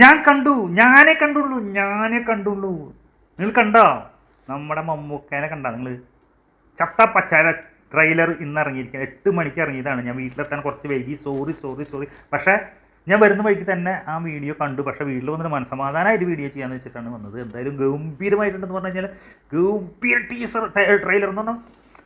ഞാൻ കണ്ടു ഞാനെ കണ്ടുള്ളൂ ഞാനെ കണ്ടുള്ളൂ. നിങ്ങൾ കണ്ടോ? നമ്മുടെ മമ്മൂക്കേനെ കണ്ട നിങ്ങൾ ചത്ത പച്ചാര ട്രെയിലർ ഇന്ന് ഇറങ്ങിയിരിക്കുക എട്ട് മണിക്ക് ഇറങ്ങിയതാണ്. ഞാൻ വീട്ടിലെത്താൻ കുറച്ച് വൈകി. സോറി സോറി സോറി പക്ഷേ ഞാൻ വരുന്ന വഴിക്ക് തന്നെ ആ വീഡിയോ കണ്ടു. പക്ഷേ വീട്ടിൽ വന്നിട്ട് മനസ്സമാധാനമായിട്ട് വീഡിയോ ചെയ്യാന്ന് വെച്ചിട്ടാണ് വന്നത്. എന്തായാലും ഗംഭീരമായിട്ടുണ്ടെന്ന് പറഞ്ഞു കഴിഞ്ഞാൽ ഗംഭീര ടീസർ ട്രെയിലർ എന്ന് പറഞ്ഞാൽ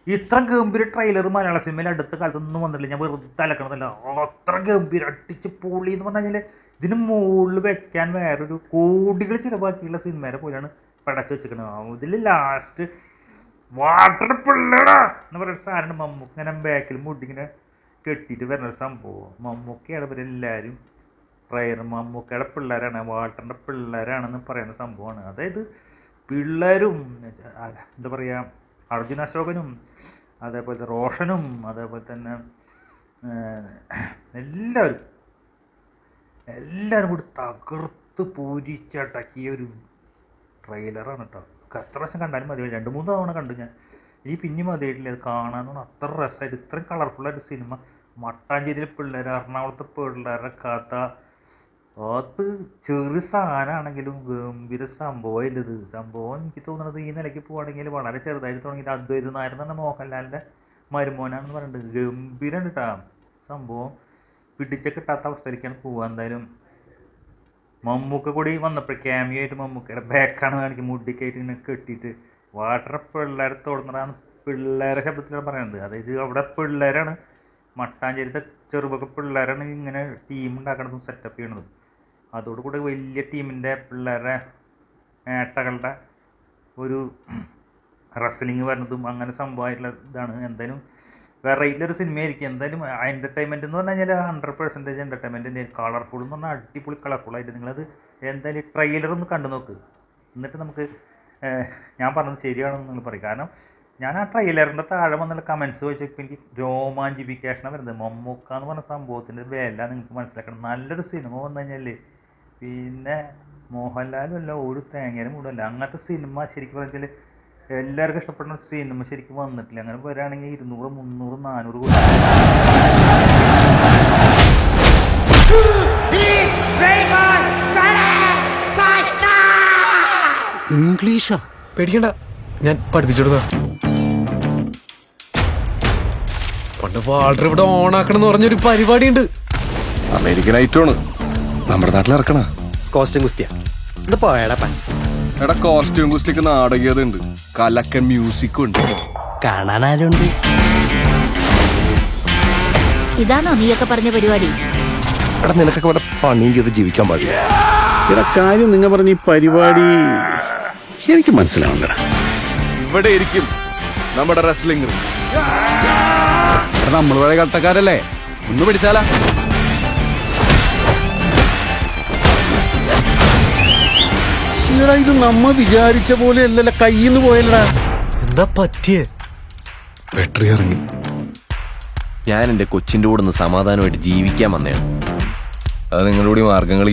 ഇത്ര ഗംഭീര ട്രെയിലർ മലയാള സിനിമയിൽ അടുത്ത കാലത്തൊന്നും വന്നില്ല ഞാൻ വെറുതെ തലക്കണതല്ല. അത്ര ഗംഭീര അടിച്ച് പൊളി എന്ന് പറഞ്ഞു കഴിഞ്ഞാൽ ഇതിന് മുകളിൽ വെക്കാൻ വേറൊരു കോടികൾ ചിലവാക്കിയുള്ള സിനിമയുടെ പോലെയാണ് പടച്ച് വെച്ചിരിക്കുന്നത്. ഇതിൽ ലാസ്റ്റ് വാട്ടർ പിള്ളേടാ എന്ന് പറയുന്ന സാധനം മമ്മൂക്ക് ഇങ്ങനെ ബാക്കിൽ മുടിങ്ങനെ കെട്ടിയിട്ട് വരുന്ന സംഭവം. മമ്മൂക്കയാണ് ഇവരെല്ലാവരും പ്രയർ മമ്മൂക്കയുടെ പിള്ളേരാണ് വാട്ടറിന്റെ പിള്ളേരാണെന്ന് പറയുന്ന സംഭവമാണ്. അതായത് പിള്ളേരും എന്താ പറയുക അർജുന അശോകനും അതേപോലെ റോഷനും അതേപോലെ തന്നെ എല്ലാവരും എല്ലാവരും കൂടി തകർത്ത് പൂരിച്ചടക്കിയ ഒരു ട്രെയിലറാണ് കേട്ടോ എത്ര പ്രാവശ്യം കണ്ടാലും മതി രണ്ട് മൂന്ന് തവണ കണ്ടു ഞാൻ. ഈ പിന്നെ മതിയായിട്ടില്ല. അത് കാണാനാണ് അത്ര രസമായിട്ട് ഇത്രയും കളർഫുള്ളായിട്ട് സിനിമ മട്ടാഞ്ചേരിയിലെ പിള്ളേർ എറണാകുളത്തെ പിള്ളേരുടെ കഥ അത് ചെറു സാധനമാണെങ്കിലും ഗംഭീര സംഭവമില്ല ഇത്. സംഭവം എനിക്ക് തോന്നുന്നത് ഈ നിലയ്ക്ക് പോവുകയാണെങ്കിൽ വളരെ ചെറുതായിട്ട് തുടങ്ങിയിട്ട് അദ്വൈത നായർ എന്ന് മോഹൻലാലിന്റെ മരുമോനാണെന്ന് പറഞ്ഞിട്ട് ഗംഭീരം കേട്ടാ സംഭവം പിടിച്ച കിട്ടാത്ത അവസ്ഥയിലേക്കാണ് പോവുക എന്തായാലും. മമ്മൂക്ക കൂടി വന്നപ്പോൾ ക്യാമിയായിട്ട് മമ്മൂക്കയുടെ ബാക്കാണ് കാണിക്കുക മുടിക്കായിട്ട് ഇങ്ങനെ കെട്ടിയിട്ട്. വാട്ടർ പിള്ളേരെ തോടുന്നതാണ് പിള്ളേരെ ശബ്ദത്തിലാണ് പറയുന്നത് അതായത് അവിടെ പിള്ളേരാണ് മട്ടാഞ്ചേരിത്തെ ചെറുപൊക്കെ പിള്ളേരാണ് ഇങ്ങനെ ടീം ഉണ്ടാക്കണതും സെറ്റപ്പ് ചെയ്യണതും. അതോടുകൂടി വലിയ ടീമിന്റെ പിള്ളേരുടെ ഏട്ടകളുടെ ഒരു റെസ്ലിങ് വരുന്നതും അങ്ങനെ സംഭവമായിട്ടുള്ള ഇതാണ്. എന്തായാലും വെറൈറ്റി ഒരു സിനിമയായിരിക്കും എന്തായാലും എന്റർടൈൻമെന്റ് എന്ന് പറഞ്ഞു കഴിഞ്ഞാൽ ഹൺഡ്രഡ് പെർസെന്റേജ് എന്റർടൈൻമെന്റ് കളർഫുൾ എന്ന് പറഞ്ഞാൽ അടിപൊളി കളർഫുള്ളായിട്ട് നിങ്ങളത് എന്തായാലും ട്രെയിലർ ഒന്ന് കണ്ടു നോക്ക്. എന്നിട്ട് നമുക്ക് ഞാൻ പറഞ്ഞത് ശരിയാണെന്ന് നിങ്ങൾ പറയും. കാരണം ഞാൻ ആ ട്രെയിലറിന്റെ താഴെ വന്നുള്ള കമൻസ് വെച്ചപ്പോൾ എനിക്ക് രോമാഞ്ചിപ്പിക്കേഷനാണ് വരുന്നത്. മമ്മൂക്ക എന്ന് പറഞ്ഞ സംഭവത്തിന്റെ വില നിങ്ങൾക്ക് മനസ്സിലാക്കണം. നല്ലൊരു സിനിമ വന്നു കഴിഞ്ഞാൽ പിന്നെ മോഹൻലാലുമല്ല ഒരു തേങ്ങേനും കൂടല്ല അങ്ങനത്തെ സിനിമ ശരിക്കും പറഞ്ഞാൽ എല്ലാവർക്കും ഇഷ്ടപ്പെടുന്ന സിനിമ ശരിക്കും വന്നിട്ടില്ല. അങ്ങനെ വരാണെങ്കിൽ ഇരുന്നൂറ് മുന്നൂറ് നാനൂറ് കോടി. ഇംഗ്ലീഷാ? പേടിക്കണ്ട. ഞാൻ പഠിപ്പിച്ചെടുത്ത പണ്ട് വാൾഡർ ഇവിടെ ഓണാക്കണം എന്ന് പറഞ്ഞൊരു പരിപാടിയുണ്ട്. അമേരിക്കൻ ഐറ്റമാണ്. നമ്മുടെ നാട്ടിൽ ഇറക്കണ. കോസ്റ്റ്യൂം കുസ്തിയ ഇത് പോയടാ എടാ കോസ്റ്റ്യൂം ഗുസ്തിക്ക് നാടകീയത ഉണ്ട് കലക്കൻ മ്യൂസിക്കും ഉണ്ട്. കാണാൻ ആരുണ്ട്? ഇതാണോ നീയൊക്കെ പറഞ്ഞ പരിപാടി? എടാ നിനക്കൊക്കെ ഇവിടെ പണിയും ചെയ്ത് ജീവിക്കാൻ പാടില്ല. എടാ കാര്യം നിങ്ങൾ പറഞ്ഞ ഈ പരിപാടി എനിക്ക് മനസ്സിലാവണ്ട ഇവിടെ ഇരിക്കും നമ്മുടെ റെസ്ലിംഗ് നമ്മൾ പഴയ കട്ടക്കാരല്ലേ ഒന്ന് പിടിച്ചാലാ. എടാ ഇത് നമ്മ വിചാരിച്ച പോലെ അല്ലല്ല കയ്യിന്ന് പോയല്ലടാ. എന്താ പറ്റിയേ? ബാറ്ററി ഇറങ്ങി. ഞാൻ എന്റെ കൊച്ചിന്റെ കൂടെ ഒന്ന് സമാധാനമായിട്ട് ജീവിക്കാൻ വന്നതാണ് അത് നിങ്ങളുടെ കൂടി മാർഗങ്ങളിൽ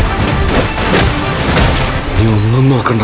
നീ ഒന്നും നോക്കണ്ട.